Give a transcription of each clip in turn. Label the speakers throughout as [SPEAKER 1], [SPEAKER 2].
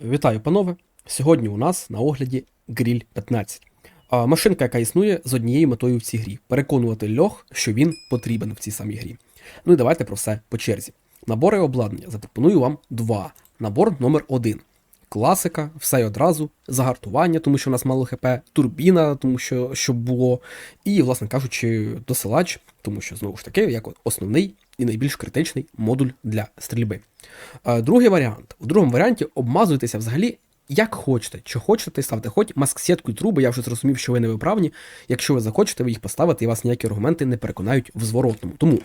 [SPEAKER 1] Вітаю, панове! Сьогодні у нас на огляді Гріль 15. А, Машинка, яка існує з однією метою в цій грі переконувати льох, що він потрібен в цій самій грі. Ну і давайте про все по черзі. Набори обладнання запропоную вам два. Набор номер один. Класика, все одразу, загартування, тому що у нас мало ХП, турбіна, тому що щоб було, і, власне кажучи, досилач, тому що знову ж таки, як основний і найбільш критичний модуль для стрільби. Е, Другий варіант. У другому варіанті обмазуйтеся взагалі як хочете. Чи хочете, ставте хоч маск-сітку і труби, я вже зрозумів, що ви не виправні. Якщо ви захочете, ви їх поставите, і вас ніякі аргументи не переконають в зворотному. Тому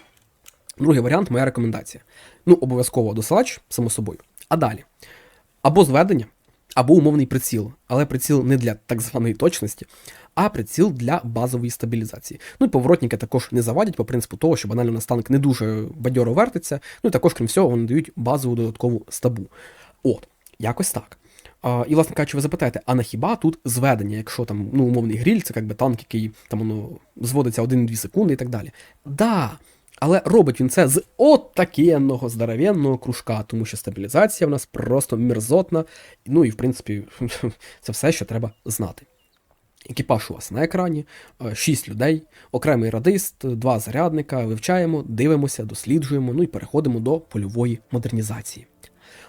[SPEAKER 1] другий варіант моя рекомендація. Ну, обов'язково досилач, само собою. А далі. Або зведення, або умовний приціл, але приціл не для так званої точності, а приціл для базової стабілізації. Ну і поворотники також не завадять по принципу того, що банально настанок не дуже бадьоро вертиться. Ну і також, крім всього, вони дають базову додаткову стабу. От, якось так. А, і, власне кажучи, ви запитаєте, а на хіба тут зведення, якщо там ну, умовний гріль, це якби танк, який там воно зводиться 1-2 секунди і так далі. Да, але робить він це з от здоровенного кружка, тому що стабілізація в нас просто мерзотна. Ну і в принципі, це все, що треба знати. Екіпаж у вас на екрані, 6 людей, окремий радист, два зарядника, вивчаємо, дивимося, досліджуємо, ну і переходимо до польової модернізації.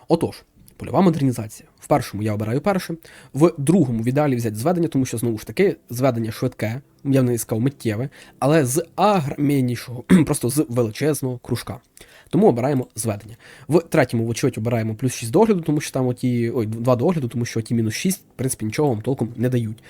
[SPEAKER 1] Отож, польова модернізація. В першому я обираю перше, в другому в ідеалі взяти зведення, тому що знову ж таки зведення швидке, я б не сказав миттєве, але з агромєнішого, просто з величезного кружка. Тому обираємо зведення. В третьому, вочевидь, обираємо плюс 6 догляду, тому що там оті, ой, 2 догляду, тому що ті мінус 6, в принципі, нічого вам толком не дають.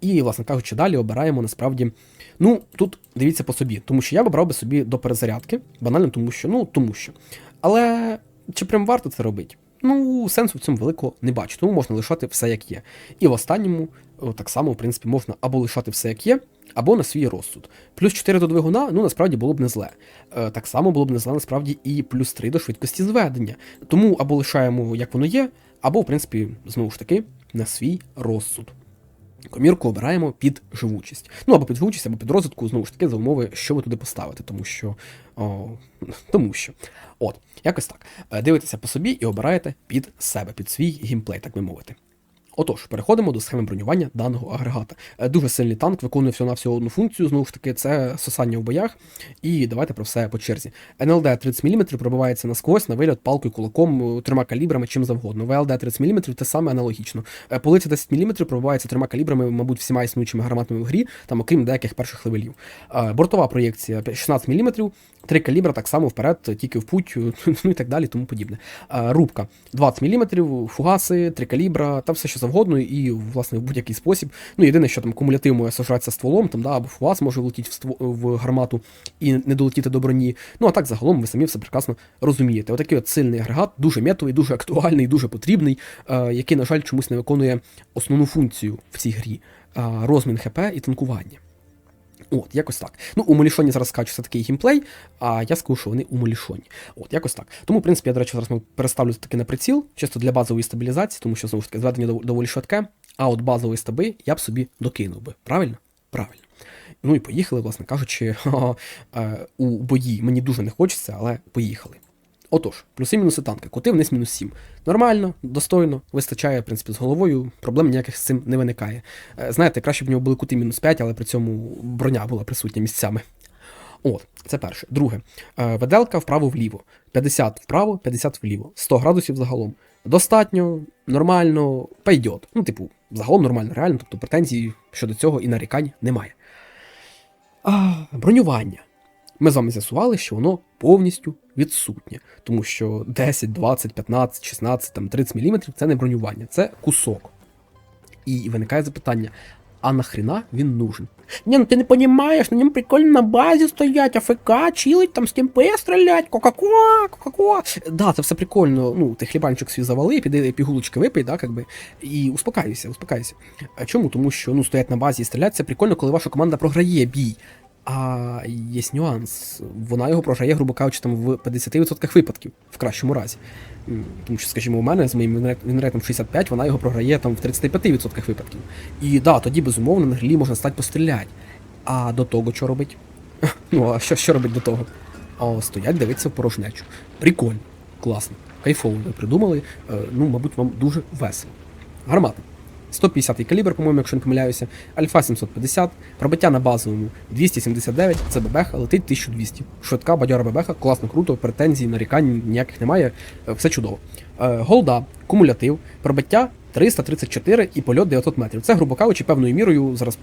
[SPEAKER 1] І, власне кажучи, далі обираємо насправді. Ну, тут дивіться по собі, тому що я б обрав би собі до перезарядки, банально тому що, ну, тому що. Але чи прям варто це робити? Ну, сенсу в цьому великого не бачу, тому можна лишати все як є. І в останньому, так само, в принципі, можна або лишати все як є, або на свій розсуд. Плюс 4 до двигуна, ну насправді було б не зле. Е, так само було б не зле, насправді, і плюс 3 до швидкості зведення. Тому або лишаємо, як воно є, або, в принципі, знову ж таки, на свій розсуд. Комірку обираємо під живучість. Ну або під живучість, або під розвитку, знову ж таки, за умови, що ви туди поставите, тому що. О, тому що. От, якось так. Е, Дивитеся по собі і обираєте під себе, під свій геймплей, так би мовити. Отож, переходимо до схеми бронювання даного агрегата. Е, Дуже сильний танк, виконує всього на всього одну функцію, знову ж таки, це сосання в боях. І давайте про все по черзі. НЛД 30 мм пробивається насквозь на виліт палкою, кулаком, е, трьома калібрами, чим завгодно. ВЛД 30 мм те саме аналогічно. Е, Полиця 10 мм пробивається трьома калібрами, мабуть, всіма існуючими гарматами в грі, там окрім деяких перших левелів. Бортова проєкція 16 мм, три калібра так само вперед, тільки в путь, ну і так далі, тому подібне. Е, Рубка 20 мм, фугаси, три калібра, та все що завгодно, і власне в будь-який спосіб. Ну, єдине, що там кумулятив може сожратися стволом, там, да, або фугас може влетіти в, ство... в гармату і не долетіти до броні. Ну, а так загалом ви самі все прекрасно розумієте. Отакий от сильний агрегат, дуже метовий, дуже актуальний, дуже потрібний, е, який, на жаль, чомусь не виконує основну функцію в цій грі е, розмін ХП і танкування. От, якось так. Ну, у Молішоні зараз скачу все такий геймплей, а я скажу, що вони у Молішоні. От, якось так. Тому, в принципі, я, до речі, зараз переставлю таки на приціл, чисто для базової стабілізації, тому що знову ж таки зведення доволі швидке, а от базової стаби я б собі докинув би. Правильно? Правильно. Ну і поїхали, власне кажучи, е, у бої. Мені дуже не хочеться, але поїхали. Отож, плюси мінуси танка, кути вниз мінус 7. Нормально, достойно, вистачає, в принципі, з головою, проблем ніяких з цим не виникає. Е, Знаєте, краще б в нього були кути мінус 5, але при цьому броня була присутня місцями. От, це перше. Друге, е, веделка вправо-вліво. 50 вправо, 50 вліво. 100 градусів загалом. Достатньо, нормально, пойдет. Ну, типу, загалом нормально, реально, тобто претензій щодо цього і нарікань немає. А, бронювання. Ми з вами з'ясували, що воно повністю відсутнє, тому що 10, 20, 15, 16, там 30 мм це не бронювання, це кусок. І виникає запитання: а нахрена він нужен? Ні, ну ти не розумієш, на ньому прикольно на базі стоять, АФК, чилить, там з кемпе стрілять, кока-кола, кока-кола. Да, це все прикольно. Ну, ти хлібанчик свій завали, піди пігулочки випий, да, как би, і успокайся, успокайся. А чому? Тому що ну, стоять на базі і стріляти, це прикольно, коли ваша команда програє бій. А є нюанс. Вона його програє, грубо кажучи, там в 50% випадків, в кращому разі. Тому що, скажімо, у мене з моїм вінретом 65, вона його програє там в 35% випадків. І да, тоді, безумовно, на грилі можна стати постріляти. А до того що робить? Ну, а що, що робить до того? О, стоять, дивитися в порожнечу. Прикольно, класно. кайфово ви придумали. Е, ну, мабуть, вам дуже весело. Гармата. 150 калібр, по-моєму, якщо не помиляюся, Альфа 750, пробиття на базовому 279, це ББХ, летить 1200. Швидка, бадьора ББХ, класно, круто, претензій, нарікань ніяких немає, е, все чудово. Е, Голда, кумулятив, пробиття 334 і польот 900 метрів. Це, грубо кажучи, певною мірою, зараз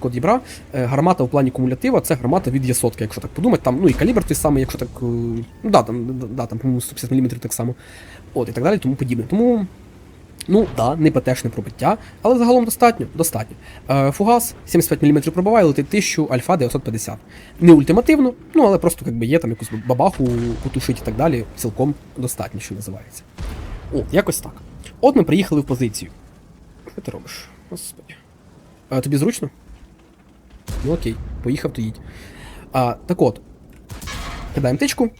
[SPEAKER 1] код дібра, е, гармата в плані кумулятива, це гармата від Є-сотки, якщо так подумати. Там, ну і калібр той самий, якщо так. Ну да, там, да, там, по-моєму, 150 мм так само. От, і так далі, тому подібне. Тому. Ну, да, не ПТшне пробиття, але загалом достатньо. достатньо. Е, фугас 75 мм пробиває, летить 1000 альфа 950. Не ультимативно, ну але просто якби є там якусь бабаху потушить і так далі. Цілком достатньо, що називається. О, якось так. От ми приїхали в позицію. Що ти робиш? Господи. А, тобі зручно? Ну окей, поїхав, то їдь. А, так от. Кидаємо тичку,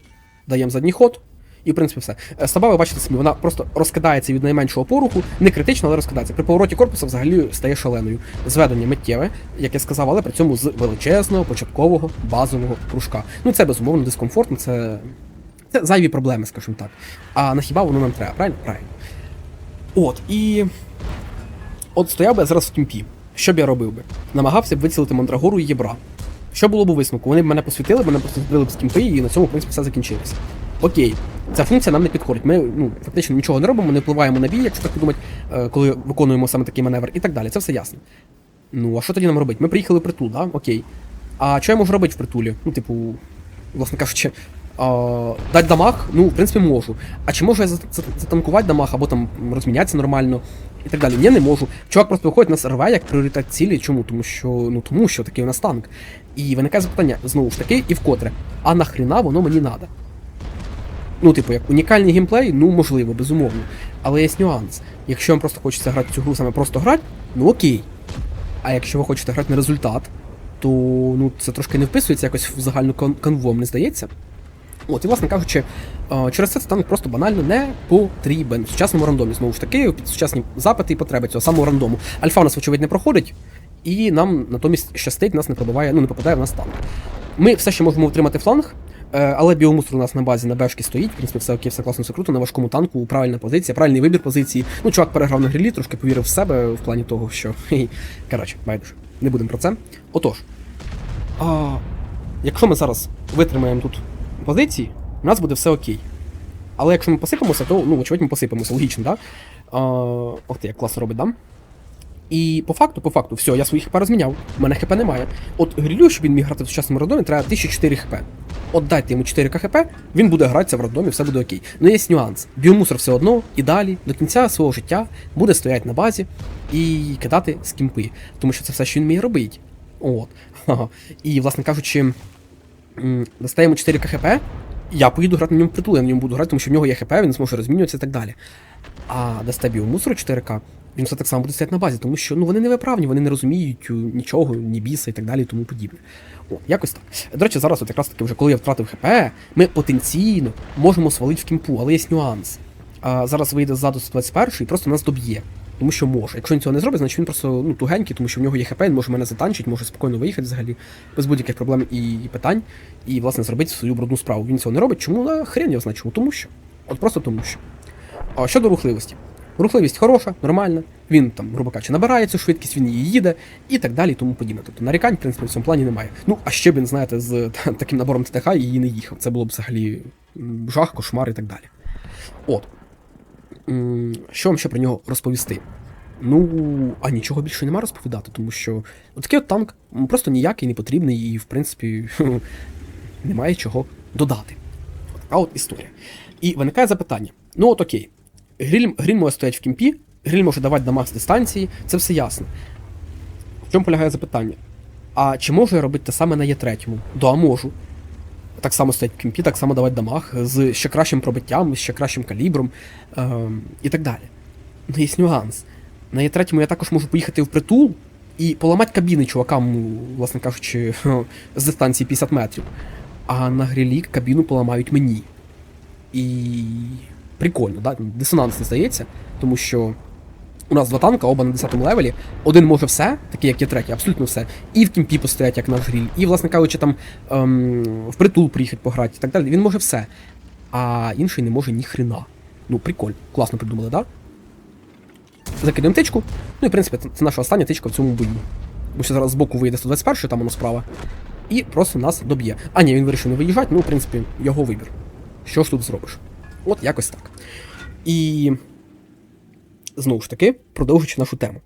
[SPEAKER 1] даємо задній ход. І, в принципі, все. Е, ви бачите самі, вона просто розкидається від найменшого поруху, не критично, але розкидається. При повороті корпуса взагалі стає шаленою. Зведення миттєве, як я сказав, але при цьому з величезного початкового базового кружка. Ну це безумовно дискомфортно, це. Це зайві проблеми, скажімо так. А на хіба воно нам треба, правильно? Правильно. От, і. От стояв би я зараз в кімпі. Що б я робив би? Намагався б вицілити мандрагору і єбра. Що було б у висновку? Вони б мене посвітили, мене просто збили б з кімпи, і на цьому, в принципі, все закінчилося. Окей, ця функція нам не підходить. Ми ну, фактично нічого не робимо, не впливаємо на бій, якщо так подумати, е, коли виконуємо саме такий маневр і так далі. Це все ясно. Ну, а що тоді нам робити? Ми приїхали в притул, да? Окей. А що я можу робити в притулі? Ну, типу, власне кажучи, а, дати дамаг, ну, в принципі, можу. А чи можу я зат- зат- затанкувати дамаг або там розмінятися нормально і так далі? Ні, не можу. Чувак просто виходить нас рве як пріоритет цілі. Чому? Тому що ну тому що такий у нас танк. І виникає запитання знову ж таки, і вкотре. А нахріна воно мені надо? Ну, типу, як унікальний геймплей, ну можливо, безумовно. Але є нюанс. Якщо вам просто хочеться грати цю гру саме просто грати, ну окей. А якщо ви хочете грати на результат, то ну це трошки не вписується якось в загальну канву, мені здається. От, і, власне кажучи, через це танк просто банально не потрібен в сучасному рандомі. Знову ж таки, під сучасні запити і потреби цього самого рандому. Альфа у нас, вочевидь, не проходить, і нам натомість щастить, нас не пробиває, ну не попадає в нас танк. Ми все ще можемо утримати фланг, але біомусор у нас на базі на бешки стоїть. В принципі, все окей, все класно, все круто. На важкому танку правильна позиція, правильний вибір позиції. Ну, чувак переграв на грилі, трошки повірив в себе в плані того, що. Коротше, байдуже, не будемо про це. Отож. А, якщо ми зараз витримаємо тут позиції, у нас буде все окей. Але якщо ми посипемося, то ну, очевидь, ми посипемося, логічно, так? Да? Ох ти, як класно робить, да? І по факту, по факту, все, я свої хп розміняв, у мене хп немає. От грилю, щоб він міг грати в сучасному рандомі, треба 1004 хп. От дайте йому 4 КХП, він буде гратися в роддомі, все буде окей. Ну є нюанс. Біомусор все одно і далі до кінця свого життя буде стояти на базі і кидати скімпи. Тому що це все, що він вміє робити. От. І, власне кажучи, достаємо 4 хп, я поїду грати на ньому притул, я на ньому буду грати, тому що в нього є хп, він зможе розмінюватися і так далі. А дасте біомусору 4К, він все так само буде стояти на базі, тому що ну, вони не виправні, вони не розуміють е, нічого, ні біса і так далі, і тому подібне. О, якось так. До речі, зараз, от якраз таки, вже коли я втратив ХП, ми потенційно можемо свалити в кімпу, але є нюанс. А, зараз вийде ззаду 121 і просто нас доб'є. Тому що може. Якщо він цього не зробить, значить він просто ну, тугенький, тому що в нього є ХП, він може мене затанчити, може спокійно виїхати взагалі, без будь-яких проблем і, питань, і, власне, зробити свою брудну справу. Він цього не робить. Чому? А, хрен його знає чому. Тому що. От просто тому що. А щодо рухливості. Рухливість хороша, нормальна. Він там, грубо кажучи, набирає цю швидкість, він її їде і так далі, і тому подібне. Тобто нарікань, в принципі, в цьому плані немає. Ну, а ще б він, знаєте, з таким набором ТТХ її не їхав. Це було б взагалі жах, кошмар і так далі. От. Що вам ще про нього розповісти? Ну, а нічого більше нема розповідати, тому що такий от танк просто ніякий не потрібний і, в принципі, немає чого додати. Така от історія. І виникає запитання: ну от окей, гриль, гриль може стояти в кімпі, гриль може давати дамаг з дистанції, це все ясно. В чому полягає запитання? А чи можу я робити те саме на Є3? Да, можу. Так само стоять в кімпі, так само давати дамаг з ще кращим пробиттям, з ще кращим калібром ем, і так далі. Ну, є нюанс. На Є3 я також можу поїхати в притул і поламати кабіни чувакам, власне кажучи, з дистанції 50 метрів. А на грилі кабіну поламають мені. І прикольно, да? дисонанс не здається, тому що у нас два танка, оба на 10 левелі. Один може все, такий як є третій, абсолютно все. І в кімпі постоять, як наш гріль, і, власне кажучи, там ем, в притул приїхати пограти і так далі. Він може все. А інший не може ні хрена. Ну, прикольно, класно придумали, да? Закидаємо тичку. Ну і в принципі, це, наша остання тичка в цьому бою. Бо ще зараз збоку вийде 121, там воно справа. І просто нас доб'є. А ні, він вирішив не виїжджати, ну, в принципі, його вибір. Що ж тут зробиш? От якось так. І знову ж таки, продовжуючи нашу тему.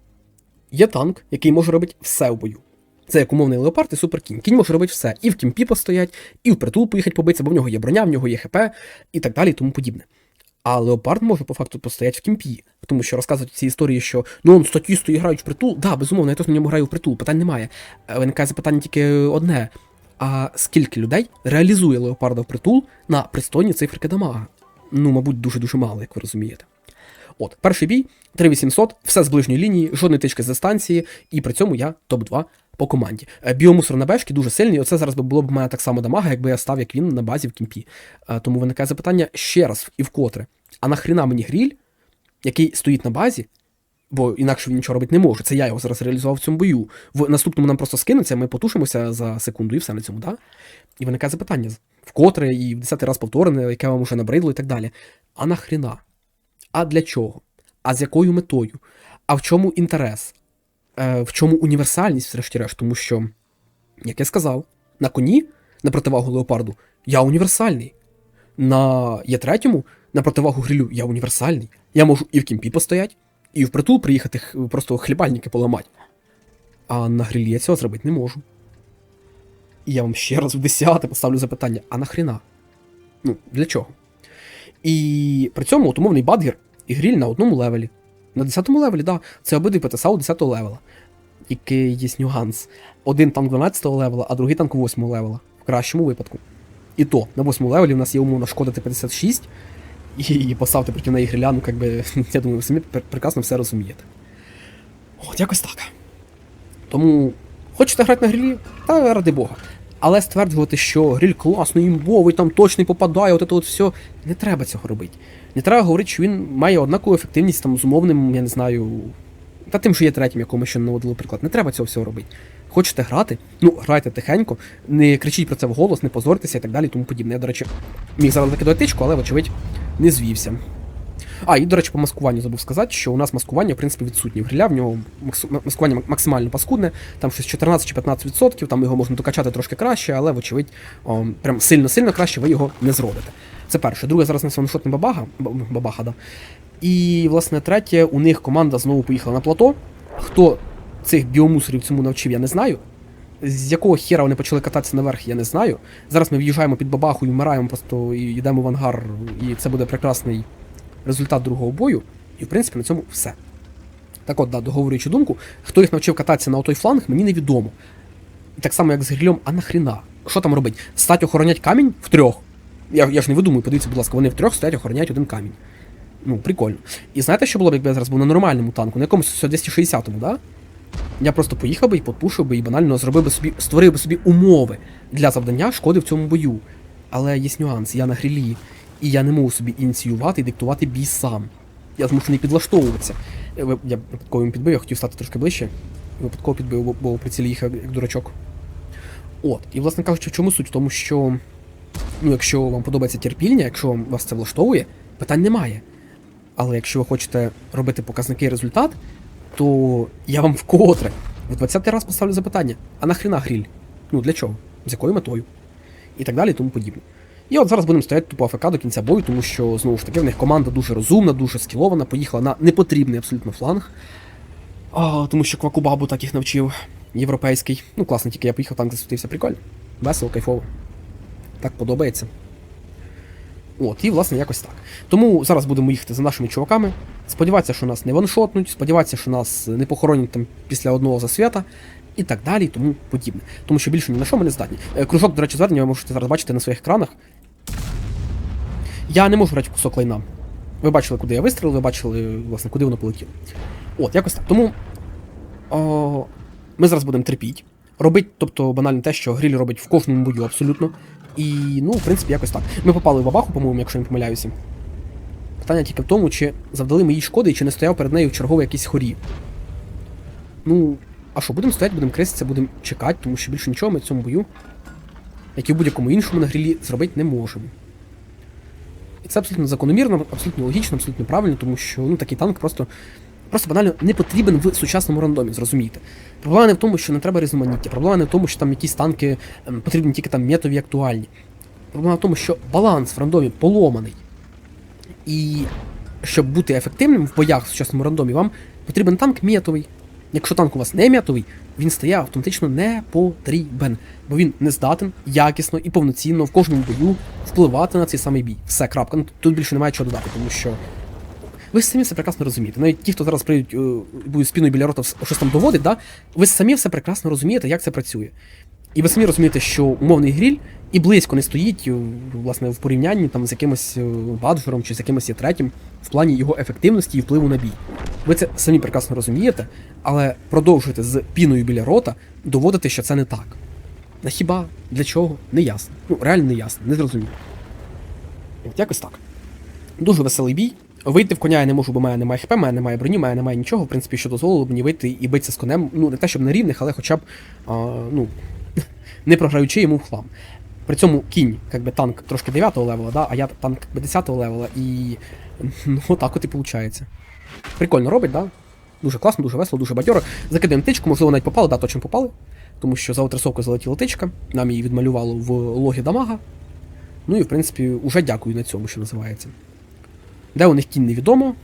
[SPEAKER 1] Є танк, який може робити все у бою. Це як умовний леопард і суперкінь. Кінь може робити все. І в кімпі постоять, і в притул поїхати побитися, бо в нього є броня, в нього є ХП і так далі, і тому подібне. А леопард може по факту постояти в кімпі, тому що розказують ці історії, що ну он статісти грають в притул. Да, безумовно, я теж на ньому граю в притул, питань немає. Е, Виникає запитання тільки одне: а скільки людей реалізує леопарда в притул на пристойні циферки дамага? Ну, мабуть, дуже-дуже мало, як ви розумієте. От, перший бій, 3800, все з ближньої лінії, жодної тички з дистанції, і при цьому я топ-2 по команді. Е, Біомусор на бешки дуже сильний. Оце зараз було б в мене так само дамага, якби я став, як він на базі в кімпі. Е, Тому виникає запитання ще раз і вкотре. А нахріна мені гріль, який стоїть на базі, бо інакше він нічого робити не може. Це я його зараз реалізував в цьому бою. В наступному нам просто скинуться, ми потушимося за секунду і все на цьому, да? І виникає запитання, вкотре і в десятий раз повторене, яке вам уже набридло і так далі. А нахріна? А для чого? А з якою метою? А в чому інтерес? Е, в чому універсальність, врешті-решт? Тому що, як я сказав, на коні, на противагу леопарду, я універсальний. На Є3, на противагу грилю, я універсальний. Я можу і в кімпі постоять, і в притул приїхати просто хлібальники поламати. А на грилі я цього зробити не можу. І я вам ще раз в десяте поставлю запитання: а нахріна? Ну, для чого? І при цьому от умовний бадгер і гріль на одному левелі. На 10-му левелі. Да, це обидві ПТСАУ 10-го левела. Який є нюанс. Один танк 12-го левела, а другий танк 8-го левела. В кращому випадку. І то, на 8-му левелі в нас є умовно шкода Т-56, і поставити проти неї гриля, ну, как би, я думаю, ви самі прекрасно все розумієте. От якось так. Тому хочете грати на грилі? Та ради Бога. Але стверджувати, що гриль класний, імбовий, там точно попадає, от це от все. Не треба цього робити. Не треба говорити, що він має однакову ефективність там з умовним, я не знаю. Та тим, що є третім, якому ще наводили приклад. Не треба цього всього робити. Хочете грати? Ну, грайте тихенько, не кричіть про це вголос, не позорьтеся і так далі, тому подібне. Я, до речі, міг зараз закидати тичку, але, вочевидь, не звівся. А, і, до речі, по маскуванню забув сказати, що у нас маскування, в принципі, відсутнє в гриля, в нього маскування максимально паскудне, там щось 14 чи 15%, там його можна докачати трошки краще, але, вочевидь, о, прям сильно-сильно краще ви його не зробите. Це перше. Друге, зараз на ваншотний бабага, да. І, власне, третє, у них команда знову поїхала на плато. Хто цих біомусорів цьому навчив, я не знаю. З якого хера вони почали кататися наверх, я не знаю. Зараз ми в'їжджаємо під бабаху і вмираємо просто і йдемо в ангар, і це буде прекрасний результат другого бою. І в принципі на цьому все. Так от, да, договорюючи думку, хто їх навчив кататися на отой фланг, мені невідомо. Так само, як з грильом, а нахріна? Що там робить? Стать охоронять камінь втрьох. Я, я ж не видумую, подивіться, будь ласка, вони втрьох стоять, охороняють один камінь. Ну, прикольно. І знаєте, що було б, якби я зараз був на нормальному танку, на якомусь 260-му, да? Я просто поїхав би і подпушив би і банально зробив би собі, створив би собі умови для завдання шкоди в цьому бою. Але є нюанс, я на грилі, і я не можу собі ініціювати і диктувати бій сам. Я змушений підлаштовуватися. Е, Я випадково їм підбив, я хотів стати трошки ближче. Випадково підбив, бо- у прицілі їхав як дурачок. От. І, власне кажучи, в чому суть? В тому, що ну, якщо вам подобається терпільня, якщо вас це влаштовує, питань немає. Але якщо ви хочете робити показники і результат, то я вам вкотре в 20-й раз поставлю запитання: а нахріна гріль? Ну для чого? З якою метою? І так далі, і тому подібне. І от зараз будемо стояти тупо АФК до кінця бою, тому що, знову ж таки, в них команда дуже розумна, дуже скілована, поїхала на непотрібний абсолютно фланг. А, тому що Квакубабу так їх навчив. Європейський. Ну, класно, тільки я поїхав, танк засвітився, прикольно. Весело, кайфово. Так подобається. От, і власне якось так. Тому зараз будемо їхати за нашими чуваками. Сподіватися, що нас не ваншотнуть, сподіватися, що нас не похоронять там після одного засвята. І так далі, і тому подібне. Тому що більше ні на що ми не здатні. Е, Кружок, до речі, звернення ви можете зараз бачити на своїх екранах. Я не можу грати в кусок лайна. Ви бачили, куди я вистрілив, ви бачили, власне, куди воно полетіло. От, якось так. Тому о, ми зараз будемо терпіть. Робить, тобто банально те, що гріль робить в кожному бою абсолютно. І, ну, в принципі, якось так. Ми попали в бабаху, по-моєму, якщо не помиляюся. Питання тільки в тому, чи завдали ми їй шкоди і чи не стояв перед нею черговий якийсь хорі. Ну, а що, будемо стояти, будемо креститися, будемо чекати, тому що більше нічого ми в цьому бою, як і в будь-якому іншому на грілі, зробити не можемо. Це абсолютно закономірно, абсолютно логічно, абсолютно правильно, тому що ну, такий танк просто просто банально не потрібен в сучасному рандомі, зрозумійте. Проблема не в тому, що не треба різноманіття, проблема не в тому, що там якісь танки ем, потрібні тільки там метові актуальні. Проблема в тому, що баланс в рандомі поломаний. І щоб бути ефективним в боях в сучасному рандомі, вам потрібен танк метовий. Якщо танк у вас не м'ятовий, він стає автоматично не потрібен, бо він не здатен якісно і повноцінно в кожному бою впливати на цей самий бій. Все, крапка. Ну, тут більше немає чого додати, тому що. Ви самі все прекрасно розумієте. Навіть ті, хто зараз прийдуть е, будуть спіною біля рота щось там доводить, да? ви самі все прекрасно розумієте, як це працює. І ви самі розумієте, що умовний гріль і близько не стоїть е, власне, в порівнянні там, з якимось е, баджером чи з якимось є третім в плані його ефективності і впливу на бій. Ви це самі прекрасно розумієте, але продовжуєте з піною біля рота доводити, що це не так. На хіба? Для чого? Не ясно. Ну, реально не ясно, не зрозуміло. От якось так. Дуже веселий бій. Вийти в коня я не можу, бо в мене немає хп, в мене немає броні, в мене немає нічого, в принципі, що дозволило б мені вийти і битися з конем. Ну, не те, щоб на рівних, але хоча б а, ну, не програючи йому хлам. При цьому кінь, як би танк трошки 9 го левела, да, а я танк 10 левела, і ну, отак от і виходить. Прикольно робить, да? Дуже класно, дуже весело, дуже бадьоро. Закидаємо тичку, можливо, навіть попали, да, точно попали. Тому що за отрисовкою залетіла тичка, нам її відмалювало в логі дамага. Ну і в принципі, уже дякую на цьому, що називається. Де у них кінь невідомо.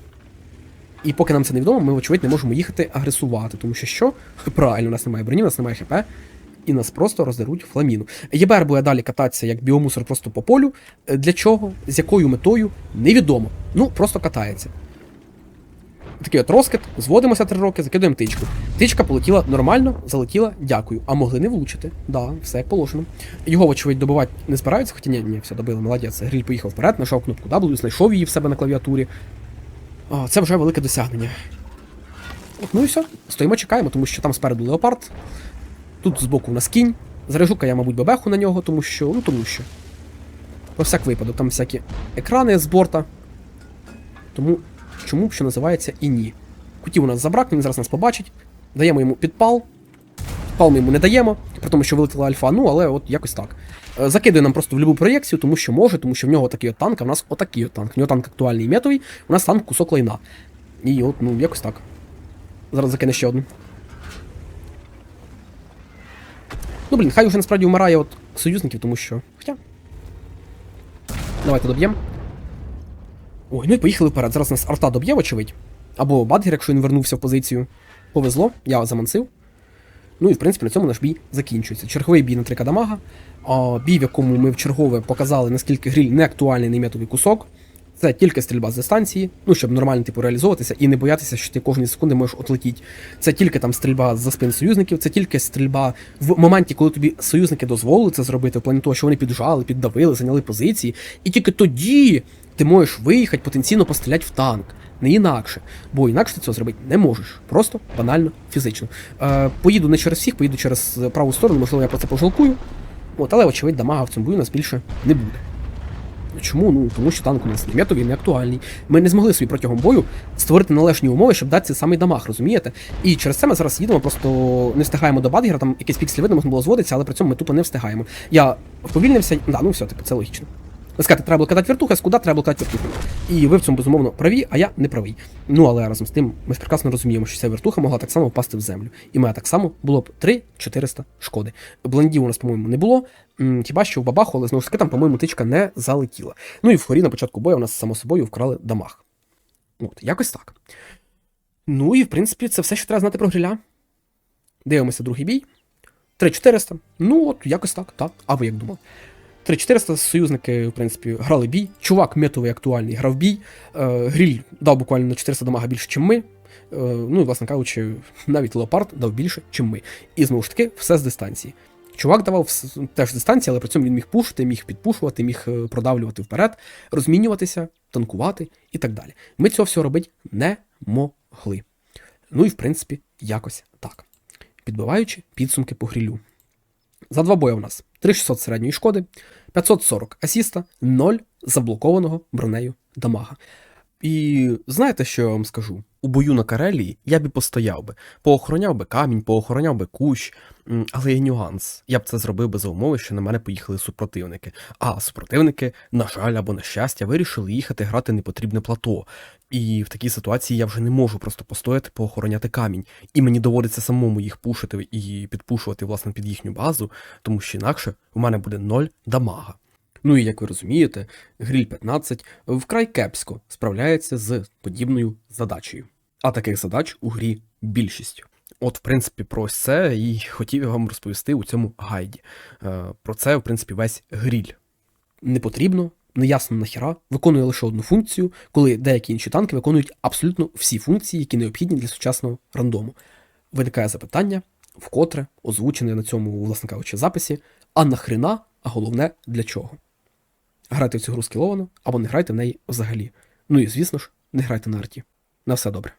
[SPEAKER 1] І поки нам це невідомо, ми, вочевидь, не можемо їхати агресувати, тому що що? Правильно, у нас немає броні, у нас немає хп, і нас просто роздеруть фламіну. ЄБР буде далі кататися як біомусор просто по полю. Е, Для чого? З якою метою? Невідомо. Ну, просто катається. Такий от розкид, зводимося три роки, закидуємо тичку. Тичка полетіла нормально, залетіла, дякую. А могли не влучити. Да, все як положено. Його, вочевидь, добивати не збираються, хоча ні, ні, все добили, молодець. Гриль поїхав вперед, знайшов кнопку W, знайшов її в себе на клавіатурі. А, це вже велике досягнення. От, ну і все. Стоїмо, чекаємо, тому що там спереду леопард. Тут збоку у нас кінь. Заряжука я, мабуть, бебеху на нього, тому що. Ну тому що. Про всяк випадок, там всякі екрани з борта. Тому чому, що називається, і ні. Кутів у нас забрак, він зараз нас побачить. Даємо йому підпал. Підпал ми йому не даємо, при тому, що вилетіла альфа, ну, але от якось так. Е, Закидує нам просто в любу проєкцію, тому що може, тому що в нього такий от танк, а в нас отакий от танк. В нього танк актуальний метовий, у нас танк кусок лайна. І от, ну, якось так. Зараз закине ще одну. Ну, блін, хай вже насправді вмирає от союзників, тому що. Хоча. Давайте доб'ємо. Ой, ну і поїхали вперед. Зараз нас арта доб'є, вочевидь. Або Бадгер, якщо він вернувся в позицію. Повезло, я замансив. Ну і в принципі на цьому наш бій закінчується. Черговий бій на 3 дамага. Бій, в якому ми в чергове показали, наскільки гриль не актуальний неметовий кусок. Це тільки стрільба з дистанції, ну щоб нормально типу реалізовуватися і не боятися, що ти кожні секунди можеш отлетіти. Це тільки там стрільба за спин союзників, це тільки стрільба в моменті, коли тобі союзники дозволили це зробити, в плані того, що вони піджали, піддавили, зайняли позиції, і тільки тоді ти можеш виїхати потенційно постріляти в танк. Не інакше, бо інакше ти цього зробити не можеш. Просто банально фізично. Е, поїду не через всіх, поїду через праву сторону, можливо, я про це пожалкую. От, але, очевидь, дамага в цьому бою нас більше не буде. Чому? Ну тому що танк у нас не метовий, не актуальний. Ми не змогли собі протягом бою створити належні умови, щоб дати цей самий дамаг, розумієте? І через це ми зараз їдемо, просто не встигаємо до Бадгера, там якісь пікселі видно, можна було зводитися, але при цьому ми тупо не встигаємо. Я вповільнився, да, ну все, типу, це логічно. Скажете, треба було кидати вертуха, скуда треба було кидати вертуху. І ви в цьому безумовно праві, а я не правий. Ну але разом з тим ми ж прекрасно розуміємо, що ця вертуха могла так само впасти в землю. І мене так само було б 3-400 шкоди. Блендів у нас, по-моєму, не було. Хіба що в бабаху, але знову ж таки там, по-моєму, тичка не залетіла. Ну і в хорі на початку бою у нас само собою вкрали дамаг. От, якось так. Ну і в принципі це все, що треба знати про гриля. Дивимося другий бій. 3400. Ну, от якось так, так. А ви як думали? 3400 союзники, в принципі, грали бій. Чувак метовий актуальний грав бій. Е, Гріль дав буквально на 400 дамага більше, ніж ми. Е, ну і, власне кажучи, навіть Леопард дав більше, ніж ми. І знову ж таки, все з дистанції. Чувак давав теж дистанції, але при цьому він міг пушити, міг підпушувати, міг е, продавлювати вперед, розмінюватися, танкувати і так далі. Ми цього всього робити не могли. Ну і в принципі, якось так. Підбиваючи підсумки по грілю. За два бої у нас 3600 середньої шкоди, 540 асіста, 0 заблокованого бронею дамага. І знаєте, що я вам скажу? У бою на Карелії я б постояв би, поохороняв би камінь, поохороняв би кущ, але є нюанс. Я б це зробив би за умови, що на мене поїхали супротивники. А супротивники, на жаль або на щастя, вирішили їхати грати непотрібне плато. І в такій ситуації я вже не можу просто постояти, поохороняти камінь. І мені доводиться самому їх пушити і підпушувати власне під їхню базу, тому що інакше у мене буде ноль дамага. Ну і як ви розумієте, гріль 15 вкрай кепсько справляється з подібною задачею. А таких задач у грі більшість. От, в принципі, про це і хотів я вам розповісти у цьому гайді. Е, Про це, в принципі, весь гріль. Не потрібно, неясно нахіра, виконує лише одну функцію, коли деякі інші танки виконують абсолютно всі функції, які необхідні для сучасного рандому. Виникає запитання, вкотре озвучене на цьому, власне кажучи, записі, а нахрена, а головне для чого? Грайте в цю гру скіловано, або не грайте в неї взагалі. Ну і звісно ж, не грайте на арті. На все добре.